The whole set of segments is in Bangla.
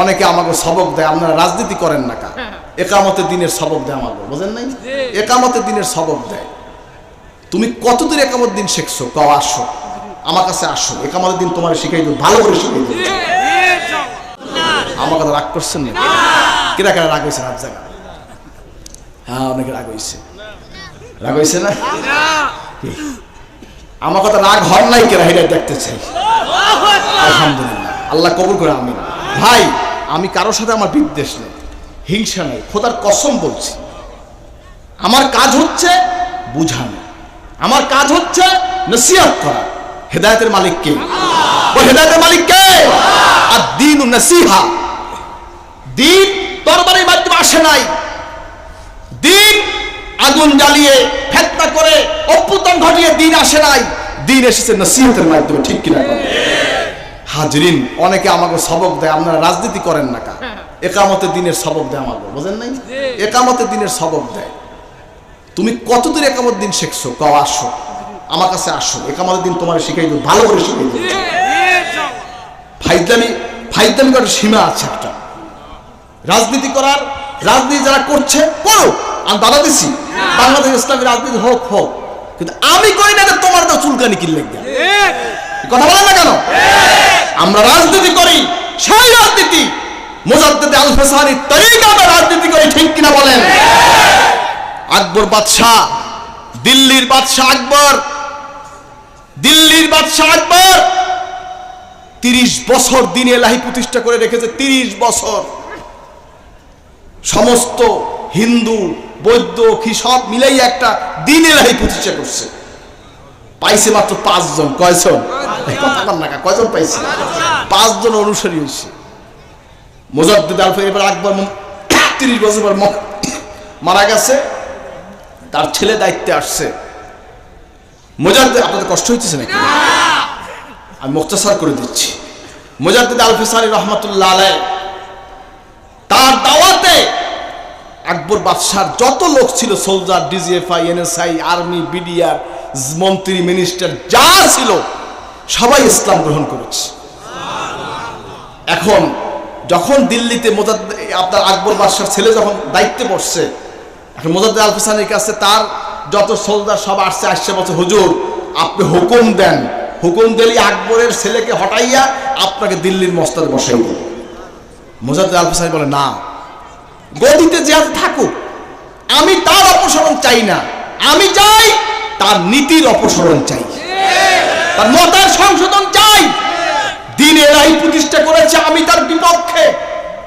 অনেকে আমাকে সবক দেয় আপনারা রাজনীতি করেন না কা। একামতের দিনের সবক দেয় আমাকে বোঝেন নাই? একামতের দিনের সবক দেয়। তুমি কতদূর একামত দিন শিখছো? কও আসো। আমার কাছে আসো। একামতের দিন তোমার শিখাই দেবো ভালো করে শিখাই দেবো আমার কথা রাগ করছেন না? কেনা কেনা রাগ হয়েছে রাত জায়গা হ্যাঁ অনেকে রাগ হয়েছে। রাগ হয়েছে না? আমার কথা রাগ হন নাই কেনা এটা দেখতে চাই। আলহামদুলিল্লাহ। আল্লাহ কবুল করে আমি ভাই আমি কারোর সাথে আমার বিদ্বেষ নেই, হিংসা নেই, খোদার কসম বলছি। আমার কাজ হচ্ছে বুঝানো। আমার কাজ হচ্ছে নসিহত করা। হেদায়তের মালিক কে? ও হেদায়তের মালিক কে? আর দিন নসিহা। দিন তরবারির মাধ্যমে আসে নাই। দিন আগুন জ্বালিয়ে, ফেতনা করে, অভ্যুত্থান ঘটিয়ে দিন আসে নাই। দিন এসেছে নসিহতের মাধ্যমে, ঠিক কিনা? হাজরিন অনেকে আমাকে সবক দেয় আপনারা রাজনীতি করেন না কা? একামতের দিনের সবক দেয় আমাকে বোঝেন নাই? একামতের দিনের সবক দেয়। তুমি কতদিন একামত দিন শিখছো? কও আসো। আমার কাছে আসো। একামতের দিন তোমার শিখাই দেবো ভালো করে শিখাই দেবো। ফাইজলামি ফাইজলামি করার সীমা আছে একটা। রাজনীতি করার রাজনীতি যারা করছে করো আমি বাধা দিছি। বাংলাদেশ ইসলামী রাজনীতি হোক হোক। কিন্তু আমি করি না যে তোমার তো চুলকানি কিনলে কথা বলেন না কেন? আমরা রাজনীতি করি, সেই রাজনীতি। মোজাদ্দেদ আল ফেসানি তরিকা আমরা রাজনীতি করি, ঠিক কিনা বলেন? আকবর বাদশাহ, দিল্লির বাদশাহ আকবর, দিল্লির বাদশাহ আকবর। তিরিশ বছর দিনে এলাহি প্রতিষ্ঠা করে রেখেছে, তিরিশ বছর। সমস্ত হিন্দু, বৌদ্ধ, কি সব মিলেই একটা দিন এলাহি প্রতিষ্ঠা করছে। পাইছে মাত্র পাঁচজন। কয়জন? কথা কন না কা, কয়জন পাইছে? পাঁচজন। অনুসারী হয়েছে। মোজাদ্দিদ আলফা এবার আকবর তিরিশ বছর পর মারা গেছে। তার ছেলে দায়িত্বে আসছে। মোজাদ্দিদ আপনাদের কষ্ট হইতেছে নাকি? আমি মুক্তাসার করে দিচ্ছি। মোজাদ্দিদ আল ফিসানি রহমতুল্লাহ আলাই তার দাওয়াতে আকবর বাদশার যত লোক ছিল soldier DGFI NSI army BDR মন্ত্রী মিনিস্টার যা ছিল, সবাই ইসলাম গ্রহণ করেছে। এখন যখন দিল্লিতে মোজাদ আপনার আকবর বাদশার ছেলে যখন দায়িত্বে বসছে এখন মোজাদ্দ আল ফিসানির কাছে তার যত সোলজার সব আসছে আসছে বছর হুজুর, আপনি হুকুম দেন। হুকুম দিলি আকবরের ছেলেকে হটাইয়া আপনাকে দিল্লির মস্তাদ বসাই দেব মোজাদ্দ আল বলে, না। গদিতে যে থাকুক, আমি তার অপসারণ চাই না। আমি চাই তার নীতির অপসারণ চাই। তার মতের সংশোধন চাই। দিন এরাই প্রতিষ্ঠা করেছে, আমি তার বিপক্ষে।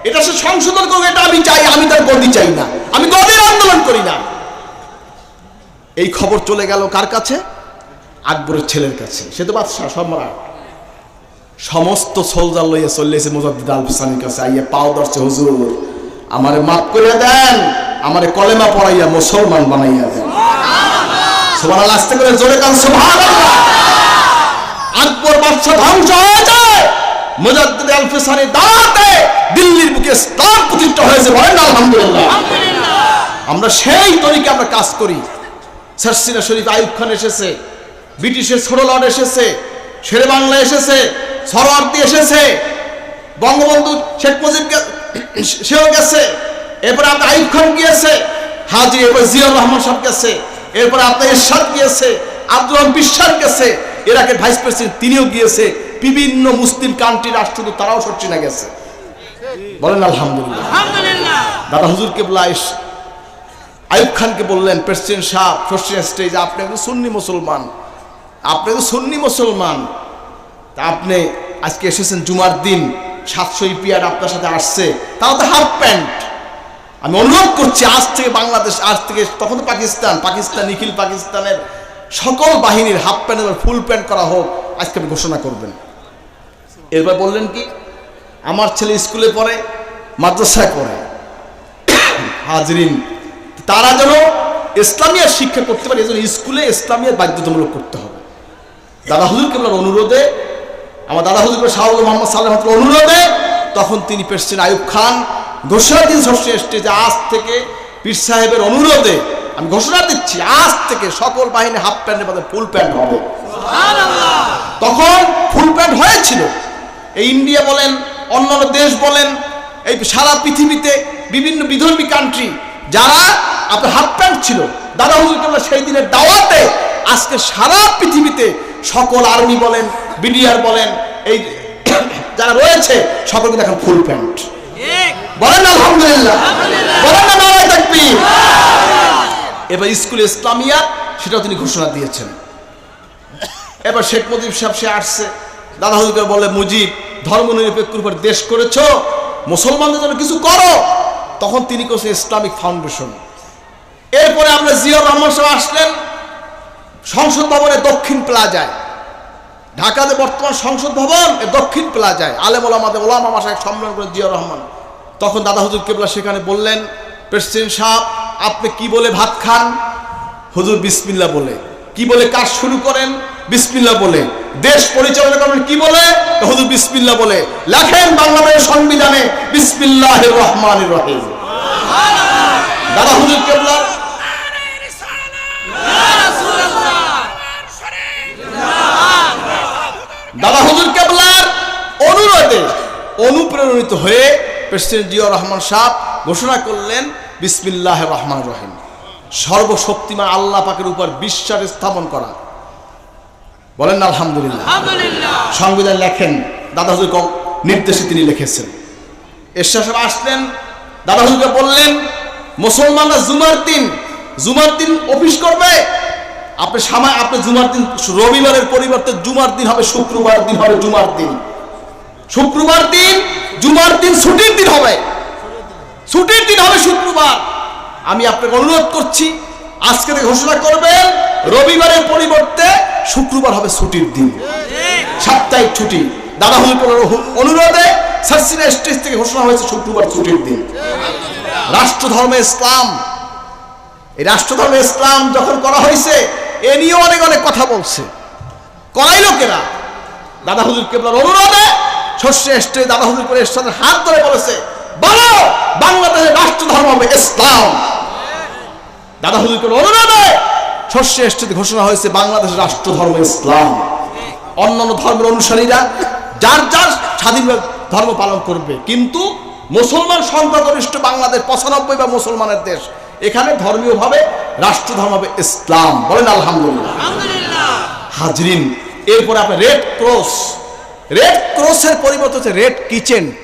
এটা সে সংশোধন করবে এটা আমি চাই, আমি তার গদি চাই না। আমি গদির আন্দোলন করি না। এই খবর চলে গেল কার কাছে? আকবরের ছেলের কাছে। সে তো বাদশাহ, সম্রাট। সমস্ত সোলজার লইয়া চলে এসে মুজাদ্দিদ আল কাছে আইয়া পাও ধরছে, হুজুর, আমারে মাফ করে দেন, আমারে কলেমা পড়াইয়া মুসলমান বানাইয়া দেন। আস্তে করে জোরে কান আকবর বাদশাহ ধ্বংস হয়ে যায়। মুজাদ্দিদ আল ফিসানি দাঁড়াতে দিল্লির বুকে প্রতিষ্ঠা হয়েছে বলেন আলহামদুলিল্লাহ। আমরা সেই তরিকে আমরা কাজ করি। সারসিনা শরীফ আইব খান এসেছে ব্রিটিশের ছোট লর্ড এসেছে শেরে বাংলা এসেছে সরওয়ার্দি এসেছে বঙ্গবন্ধু শেখ মুজিব সেও গেছে এরপরে আপনার আইব খান গিয়েছে হাজি এরপর জিয়াউর রহমান সাহেব গেছে এরপরে আপনার এরশাদ গিয়েছে আব্দুল রহমান বিশ্বাস গেছে ইরাকের ভাইস প্রেসিডেন্ট তিনিও গিয়েছে বিভিন্ন মুসলিম কান্ট্রি রাষ্ট্র তারাও সচ্ছিনা গেছে। বলেন আলহামদুলিল্লাহ। দাদা হুজুর কেবলা আইব খানকে বললেন প্রেসিডেন্ট সাহ প্রেসিডেন্ট স্টেজ আপনি একজন সুন্নি মুসলমান। আপনি তো সুন্নি মুসলমান। তা আপনি আজকে এসেছেন জুমার দিন সাতশো ইপিয়ার আপনার সাথে আসছে। তাও তো হাফ প্যান্ট। আমি অনুরোধ করছি, আজ থেকে বাংলাদেশ, আজ থেকে তখন পাকিস্তান পাকিস্তান, নিখিল পাকিস্তানের সকল বাহিনীর হাফ প্যান্ট এবার ফুল প্যান্ট করা হোক, আজকে আপনি ঘোষণা করবেন। এরপর বললেন কি, আমার ছেলে স্কুলে পড়ে, মাদ্রাসায় পড়ে। হাজরিন, তারা যেন ইসলামিয়ার শিক্ষা করতে পারে, এজন্য স্কুলে ইসলামিয়ার বাধ্যতামূলক করতে হবে। দাদা হুজুর কেবলার অনুরোধে, আমার দাদা হুজুর শাহুল মোহাম্মদ সাল্লাহ অনুরোধে, তখন তিনি প্রেসিডেন্ট আয়ুব খান ঘোষণা দিন ষষ্ঠী যে আজ থেকে পীর সাহেবের অনুরোধে আমি ঘোষণা দিচ্ছি আজ থেকে সকল বাহিনী হাফ প্যান্টের মধ্যে ফুল প্যান্ট হবে। তখন ফুল প্যান্ট হয়েছিল। এই ইন্ডিয়া বলেন অন্যান্য দেশ বলেন এই সারা পৃথিবীতে বিভিন্ন বিধর্মী কান্ট্রি যারা আপনার হাফ প্যান্ট ছিল দাদা হুজুর কেবলা সেই দিনের দাওয়াতে আজকে সারা পৃথিবীতে সকল আর্মি বলেন বিডিআর বলেন এই যারা রয়েছে সকল কিন্তু এখন ফুল প্যান্ট। বলেন না আলহামদুলিল্লাহ। বলেন না নারায় তাকবীর। এবার স্কুল ইসলামিয়া সেটাও তিনি ঘোষণা দিয়েছেন। এবার শেখ মুজিব সাহেব সে আসছে। দাদা হুজুরকে বলে মুজিব ধর্ম নিরপেক্ষের উপর দেশ করেছ মুসলমানদের জন্য কিছু করো। তখন তিনি করছেন ইসলামিক ফাউন্ডেশন। এরপরে আমরা জিয়াউর রহমান সাহেব আসলেন সংসদ ভবনে দক্ষিণ প্লাজায়। ঢাকাতে বর্তমান সংসদ ভবন দক্ষিণ প্লাজায়। আলেম ওলামাদের ওলামা মাসায় সম্মেলন করে জিয়াউর রহমান। তখন দাদা হুজুর কেবলা সেখানে বললেন, প্রেসিডেন্ট সাহেব, আপনি কি বলে ভাত খান? হুজুর বিসমিল্লা বলে, কি বলে কাজ শুরু করেন? বিসমিল্লা বলে, দেশ পরিচালনা করেন কি বলে? হুজুর বিসমিল্লা বলে, লেখেন বাংলাদেশের সংবিধানে বিসমিল্লাহ রহমান রহিম। দাদা হুজুর কেবলা দাদা হুজুর কেবলার অনুরোধে অনুপ্রেরণিত হয়ে প্রেসিডেন্ট জিয়াউর রহমান সাহ ঘোষণা করলেন বিসমিল্লাহ রহমান রহিম। সর্বশক্তিমান আল্লাহ পাকের উপর বিশ্বাস স্থাপন করা। বলেন না আলহামদুলিল্লাহ। সংবিধান লেখেন দাদা হুজুর নির্দেশে তিনি লিখেছেন। এরশাদ সাহেব আসলেন দাদা হুজুরকে বললেন মুসলমানরা জুমার দিন জুমার দিন অফিস করবে আপনি সামায়, আপনি জুমার দিন, রবিবারের পরিবর্তে জুমার দিন হবে, শুক্রবার দিন হবে জুমার দিন। শুক্রবার দিন, জুমার দিন, ছুটির দিন হবে। ছুটির দিন হবে শুক্রবার। আমি আপনাকে অনুরোধ করছি, আজকে ঘোষণা করবেন, রবিবারের পরিবর্তে শুক্রবার হবে ছুটির দিন। সাপ্তাহিক ছুটি। দাদা হুজুর অনুরোধে সার্সিনা স্টেজ থেকে ঘোষণা হয়েছে শুক্রবার ছুটির দিন। রাষ্ট্র ধর্মে ইসলাম। এই রাষ্ট্র ধর্মে ইসলাম যখন করা হয়েছে এ নিয়ে অনেক অনেক কথা বলছে। করাই লোকেরা, দাদা হুজুর কেবলার অনুরোধে শস্যে এসছে, দাদা হুজুর করে এরশাদের হাত ধরে বলেছে, বলো বাংলাদেশের রাষ্ট্র ধর্ম হবে ইসলাম। দাদা হুজুর করে অনুরোধে শস্যে এসছে ঘোষণা হয়েছে বাংলাদেশের রাষ্ট্র ধর্ম ইসলাম। অন্যান্য ধর্মের অনুসারীরা যার যার স্বাধীনভাবে ধর্ম পালন করবে, কিন্তু মুসলমান সংখ্যাগরিষ্ঠ বাংলাদেশ পঁচানব্বই বা মুসলমানের দেশ এখানে ধর্মীয়ভাবে রাষ্ট্র ধর্ম হবে ইসলাম। বলেন আলহামদুলিল্লাহ। হাজরিন এরপরে আপনার রেড ক্রস। রেড ক্রসের পরিবর্তে হচ্ছে রেড কিচেন্ট।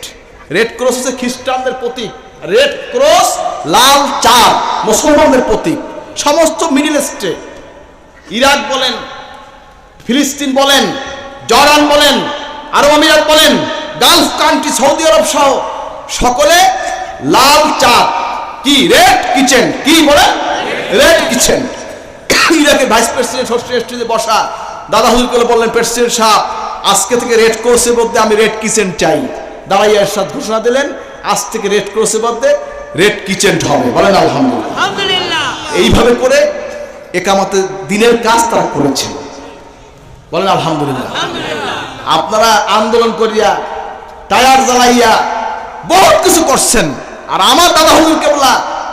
রেড ক্রস হচ্ছে খ্রিস্টানদের প্রতীক। রেড ক্রস লাল চার মুসলমানদের প্রতীক। সমস্ত মিডিল ইস্টে। ইরাক বলেন ফিলিস্তিন বলেন জর্ডান বলেন আরব আমিরাত বলেন গালফ কান্ট্রি সৌদি আরব সহ সকলে লাল চা কি রেড কিচেন কি বলেন রেড কিচেন ইরাকের ভাইস প্রেসিডেন্ট হোস্টেল স্টেজে বসা। দাদা হুজুর করে বললেন প্রেসিডেন্ট সাহেব আজকে থেকে রেড কোর্সের মধ্যে আমি রেড কিচেন চাই। দাঁড়াই এরশাদ ঘোষণা দিলেন আজ থেকে রেড কোর্সের মধ্যে রেড কিচেন হবে। বলেন আলহামদুলিল্লাহ। এইভাবে করে একামাতে দিনের কাজ তারা করেছিল বলেন আলহামদুলিল্লাহ। আপনারা আন্দোলন করিয়া টায়ার জ্বালাইয়া বহুত কিছু করছেন। আর আমার দাদা হুজুর কেবলা,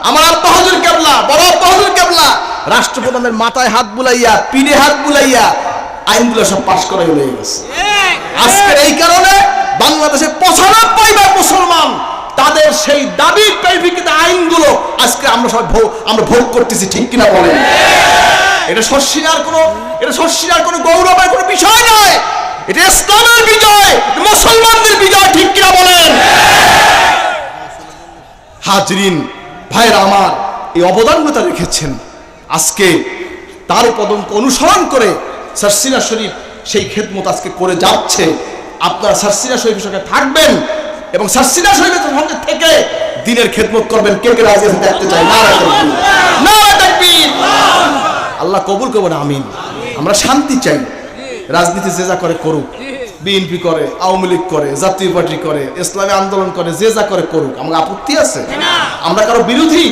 আমার আব্বা হুজুর কেবলা, বড় আব্বা কেবলা। রাষ্ট্রপ্রধানের মাথায় হাত বুলাইয়া, পিঠে হাত বুলাইয়া আইনগুলো সব পাশ করাই হয়ে গেছে। আজকের এই কারণে বাংলাদেশে পঁচানব্বই ভাগ মুসলমান তাদের সেই দাবির প্রেক্ষিতে আইনগুলো আজকে আমরা সব আমরা ভোগ করতেছি, ঠিক কিনা বলেন? এটা শস্যিনার কোনো, এটা শস্যিনার কোনো গৌরবের কোনো বিষয় নয়। এটা ইসলামের বিজয়, মুসলমানদের বিজয়, ঠিক কিনা বলেন? হাজরিন ভাইরা আমার, এই অবদানগুলো রেখেছেন। আজকে তার পদঙ্ক অনুসরণ করে সারসিনা শরীফ সেই খেদমত আজকে করে যাচ্ছে। আপনারা সারসিনা শরীফের সঙ্গে থাকবেন এবং সারসিনা শরীফের সঙ্গে থেকে দিনের খেদমত করবেন। কে কে রাজি দেখতে চাই না আল্লাহ কবুল করবেন আমিন। আমরা শান্তি চাই। রাজনীতি যে যা করে করুক। বিএনপি করে আওয়ামী লীগ করে জাতীয় পার্টি করে ইসলামী আন্দোলন করে যে যা করে করুক আমার আপত্তি আছে। আমরা কারও বিরোধী?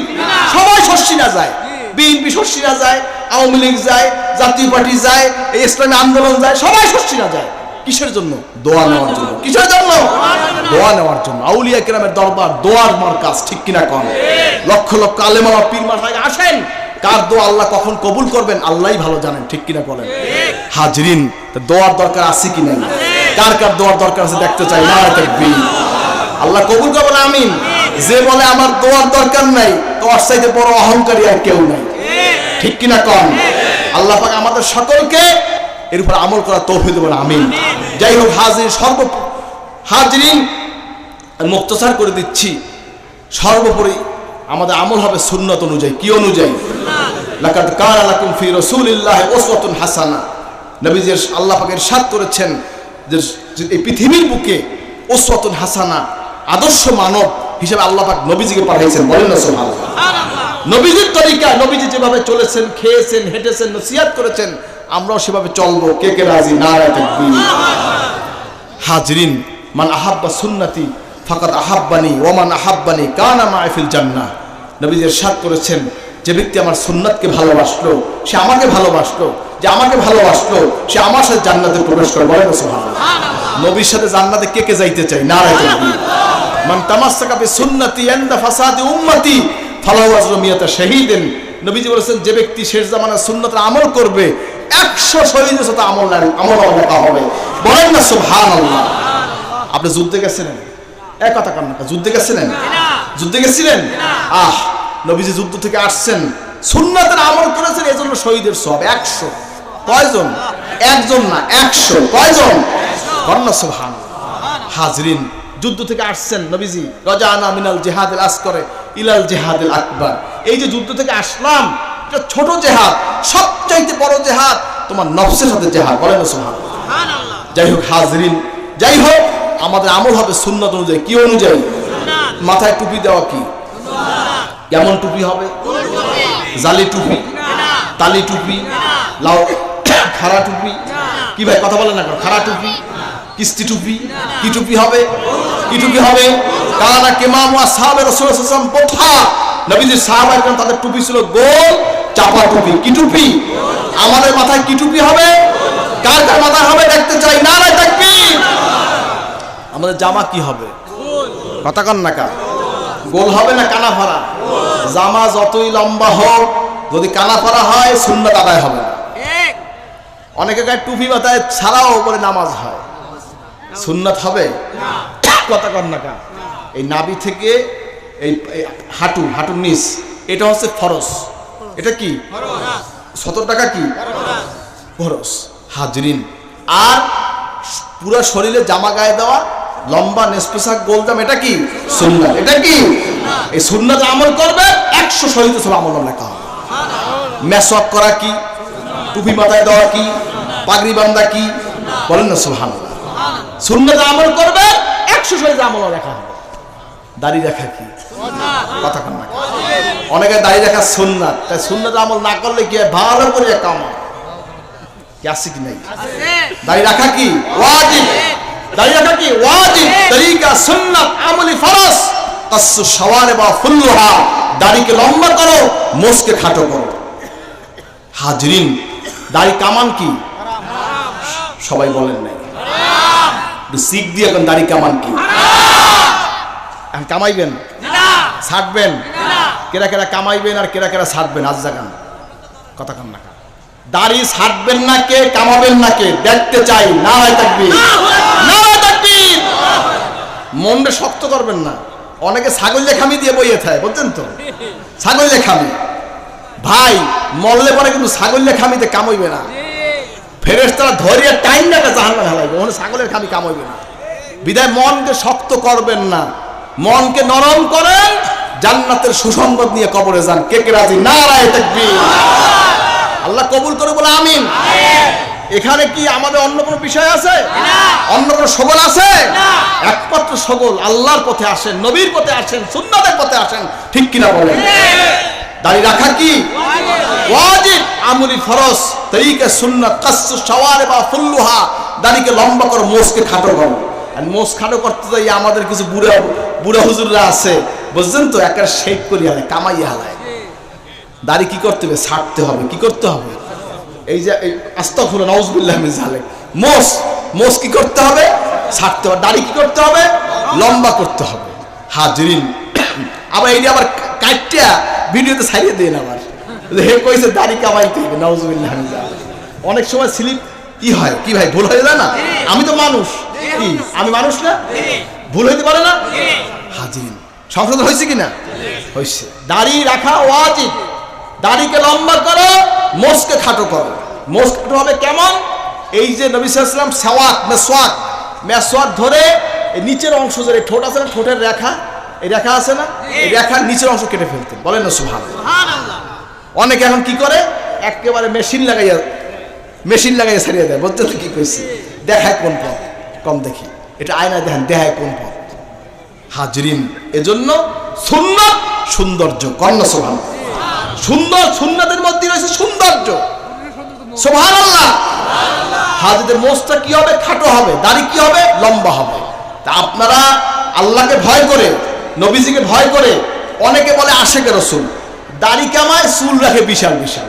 সবাই শস্যিনা যায়। বিএনপি শস্যিনা যায় আওয়ামী লীগ যায় জাতীয় পার্টি যায় এই ইসলামী আন্দোলন যায় সবাই শস্যিনা যায়। কিসের জন্য? দোয়া নেওয়ার জন্য। কিসের জন্য? দোয়া নেওয়ার জন্য। আউলিয়া কেরামের দরবার দোয়ার মার কাজ ঠিক কিনা কন? লক্ষ লক্ষ আলেমা পীর মাথায় আসেন। কার দোয়া আল্লাহ কখন কবুল করবেন? আল্লাহই ভালো জানেন ঠিক কিনা বলেন? হাজরিন দোয়ার দরকার আছে কি নাই? কার কার দোয়ার দরকার আছে দেখতে চাই না আল্লাহ কবুল করবেন, আমিন। যে বলে আমার দোয়ার দরকার নাই তোর চাইতে বড় অহংকারী আর কেউ নাই। ঠিক কিনা কম আল্লাহ পাক আমাদের সকলকে এর উপর আমল করা তৌফিক দেবেন, আমিন। যাই হোক, হাজির সর্ব হাজরিন মুক্তসার করে দিচ্ছি। সর্বোপরি আমাদের আমল হবে সুন্নত অনুযায়ী। কি অনুযায়ী? লাকাদ কানা লাকুম ফি রাসূলিল্লাহি উসওয়াতুন হাসানা। নবীজি আল্লাহ পাকের সাত করেছেন যে এই পৃথিবীর বুকে উসওয়াতুন হাসানা, আদর্শ মানব হিসেবে আল্লাহ পাক নবীজিকে পাঠিয়েছেন, বলেন না সুবহানাল্লাহ। নবীজির তরিকা নবীজি যেভাবে চলেছেন, খেয়েছেন, হেঁটেছেন, নসিহাত করেছেন, আমরাও সেভাবে চলবো। কে কে রাজি? তাকবীর। হাজরিন, মান আহাব্বা সুন্নতি ফাকাত আহাব্বানি ওমান আহাব্বানি, কানা মাহফিল জান্নাহ। নবীজি ইরশাদ করেছেন, যে ব্যক্তি আমার সুন্নাতকে ভালোবাসলো, সে আমাকে ভালোবাসলো যে আমাকে ভালোবাসলো সে আমার সাথে জান্নাতে প্রবেশ করে বলে নবীর সাথে জান্নাতে কে কে যাইতে চাই তাকবীর মান বি সুন্নতি ইনদা ফাসাদি উম্মতি ফালাহু আজরু মিয়াতা শাহীদিন। নবীজি বলেছেন যে ব্যক্তি শেষ জামানার সুন্নতের আমল করবে একশো শহীদের সাথে আমল আমল লেখা হবে। বলেন না সুবহানাল্লাহ। আপনি যুদ্ধে গেছিলেন? এক কথা কান্না যুদ্ধে গেছিলেন? যুদ্ধে গেছিলেন? আহ নবীজি যুদ্ধ থেকে আসছেন। সুন্নাতের আমল করেছেন এজন্য শহীদের সব একশো। কয়জন? একজন না একশো। কয়জন? কন্যা সুবহান হাজরিন যুদ্ধ থেকে আসছেন নবীজি। রজানা মিনাল জেহাদিল আসকরে ইলাল জেহাদিল আকবার। এই যে যুদ্ধ থেকে আসলাম এটা ছোট জেহাদ সবচাইতে বড় জেহাদ তোমার নফসের সাথে জেহাদ বলেন না সুবহান যাই হোক হাজরিন যাই হোক আমাদের আমল হবে সুন্নত অনুযায়ী। কি অনুযায়ী? মাথায় টুপি দেওয়া কি? কেমন টুপি হবে? জালি টুপি তালি টুপি লাউ খাড়া টুপি? কি ভাই, কথা বলেন না? খাড়া টুপি? কিস্তি টুপি? কি টুপি হবে? কি টুপি হবে? কানা কেমাম আসহাবে রাসূল সাল্লাল্লাহু আলাইহি ওয়াসাল্লাম পোথা নবীজির সাহাবায়ে তাদের টুপি ছিল গোল চাপা টুপি। কি টুপি? আমাদের মাথায় কি টুপি হবে? কার কার মাথায় হবে দেখতে চাই। না না তাকবীর আমাদের জামা কি হবে? কথা কন না কা গোল হবে না কানা ফাড়া? জামা যতই লম্বা হোক, যদি কানা ফাড়া হয়, সুন্নত আদায় হবে না। অনেকে গায়ে টুপি মাথায় ছাড়াও উপরে নামাজ হয়। সুন্নত হবে? কথা কন না এই নাবি থেকে এই হাঁটু হাঁটুর নিচ এটা হচ্ছে ফরস এটা কি? সতেরো টাকা কি? ফরস হাজরিন। আর পুরো শরীরে জামা গায়ে দেওয়া লম্বা নেসপোশাক গোলজাম এটা কি? সুন্নাত। এটা কি? এই সুন্নাত আমল করবে একশো শহীদ আমল লেখা হবে। মেসওয়াক করা কি? টুপি মাথায় দেওয়া কি? পাগড়ি বান্ধা কি? বলেন না সুহান সুন্নাত আমল করবে, একশো শহীদ আমল লেখা হবে। দাড়ি রাখা কি? কথা অনেকে দাড়ি রাখা সুন্নাত, তাই সুন্নাত আমল না করলে কি ভালো করে কি আছে কি নাই? দাড়ি রাখা কি? ওয়াজিব। দাড়ি রাখা কি? ওয়াজিব। তরিকা সুন্নাত, আমলি ফরজ। তাসু সওয়ারে বা ফুল্লুহা। দাড়িকে লম্বা করো মোষকে খাটো করো। হাজরিন দাড়ি কামান কি? সবাই বলেন নাই। শিখ দিয়ে এখন দাড়ি কামান কি? এখন কামাইবেন? ছাড়বেন? কেরা কেরা কামাইবেন আর কেরা কেরা ছাড়বেন? আজ জাগান। কথা কান না দাড়ি ছাড়বেন না কে, কামাবেন না কে? দেখতে চাই। নারায় থাকবি থাকবি মনটা শক্ত করবেন না। অনেকে ছাগল লেখামি দিয়ে বইয়ে থাকে বুঝছেন তো? ছাগল লেখামি। ভাই মরলে পরে কিন্তু ছাগল লেখামিতে কামাইবে না। ফেরেস্তারা ধরিয়ে টাইম না জাহান না হালাইবে ওখানে ছাগলের খামি কামাইবে না। বিদায় মনকে শক্ত করবেন না। মনকে নরম করেন জান্নাতের সুসংবাদ নিয়ে কবরে যান। কে কে রাজি? নারায় তাকবীর। আল্লাহ কবুল করে বলে আমিন। এখানে কি আমাদের অন্য কোনো বিষয় আছে? অন্য কোনো সবল আছে? একমাত্র সগল আল্লাহর পথে আসেন নবীর পথে আসেন সুন্নাতের পথে আসেন। ঠিক কিনা বলেন? দাড়ি রাখা কি? বা করতে দাড়ি কি করতে হবে? ছাড়তে হবে। কি করতে হবে? এই যে, এই আস্তাফুল নওজবিল্লাহ মিজালে মোষ মোষ কি করতে হবে? ছাড়তে হবে। দাড়ি কি করতে হবে? লম্বা করতে হবে। হাজরিন। আবার এইটা আবার কাটিয়া ভিডিওতে ছাড়িয়ে দেন আবার। হে কইছে, দাড়ি কামাইতে হবে নওজবিল্লাহ মিজালে অনেক সময় স্লিপ, কি হয়? কি ভাই, ভুল হয়ে যায় না? আমি তো মানুষ। কি? আমি মানুষ না? ভুল হইতে পারে না? হাজির সংশোধন হয়েছে কি না হয়েছে। দাড়ি রাখা ওয়াজিব। দাড়িকে লম্বা করো মোষকে খাটো করো। মোষ হবে কেমন? এই যে নবী সাল্লাম সেওয়াক মেসওয়াক মেসওয়াক ধরে নিচের অংশ ধরে, ঠোঁট আছে না? ঠোঁটের রেখা এই রেখা আছে না? এই রেখার নিচের অংশ কেটে ফেলতেন। বলেন না সুভান অনেকে এখন কি করে? একেবারে মেশিন লাগাইয়া মেশিন লাগাইয়া সারিয়ে দেয়। বলতে কি কইছি? দেখায় কোন পথ? কম দেখি। এটা আয়না দেখেন দেখায় কোন পথ? হাজরিন। এজন্য সুন্নত সৌন্দর্য। কন্যা সোহান সুন্দর সুন্নতের মধ্যে রয়েছে সৌন্দর্য। সোহান আল্লাহ হাজিদের মোষটা কি হবে? খাটো হবে। দাড়ি কি হবে? লম্বা হবে। তা আপনারা আল্লাহকে ভয় করে নবীজিকে ভয় করে অনেকে বলে আশেকে রসুল। দাড়ি কামায়, চুল রাখে বিশাল বিশাল।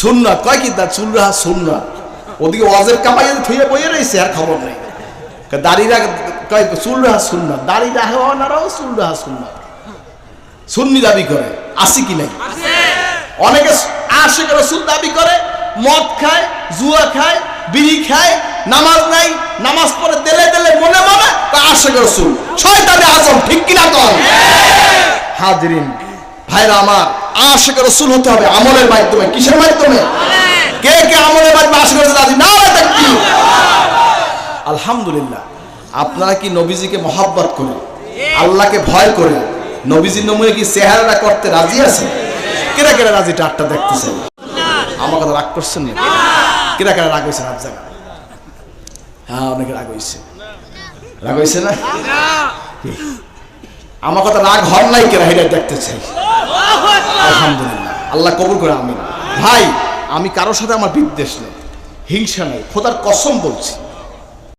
সুন্নাত, কয় কি তার চুল রাখা সুন্নাত। ওদিকে ওয়াজের কামাই থুয়ে বইয়ে রয়েছে আর খবর নেই। দাড়ি রাখ, কয় চুল রাখা সুন্নাত। দাড়ি রাখা চুল রাখা সুন্নাত। সুন্নি দাবি করে আসি কি নাই? অনেকে আশেক রসুল দাবি করে, মদ খায়, জুয়া খায়, বিড়ি খায়, নামাজ নাই, নামাজ পড়ে দেলে দেলে মনে মনে আশেক রসুল। শয়তানে আজম ঠিক কিনা কন হাজরিন ভাইরা আমার আশেক রসুল হতে হবে আমলের মাধ্যমে কিসের মাধ্যমে? কে কে আমলের মাধ্যমে আশেক রসুল রাজি না আলহামদুলিল্লাহ আপনারা কি নবীজিকে মহাব্বত করে আল্লাহকে ভয় করে নবীজির নমুনে কি চেহারাটা করতে রাজি আছে কেরা কেরা রাজি টাটটা দেখতেছেন? আমার কথা রাগ করছেন না কেরা কেরা রাগ হয়েছে রাত জায়গা হ্যাঁ অনেকে রাগ হয়েছে। রাগ হয়েছে না? আমার কথা রাগ হন নাই কেন এটা দেখতে চাই। আলহামদুলিল্লাহ। আল্লাহ কবুল করে আমি ভাই, আমি কারোর সাথে আমার বিদ্বেষ নেই, হিংসা নেই, খোদার কসম বলছি।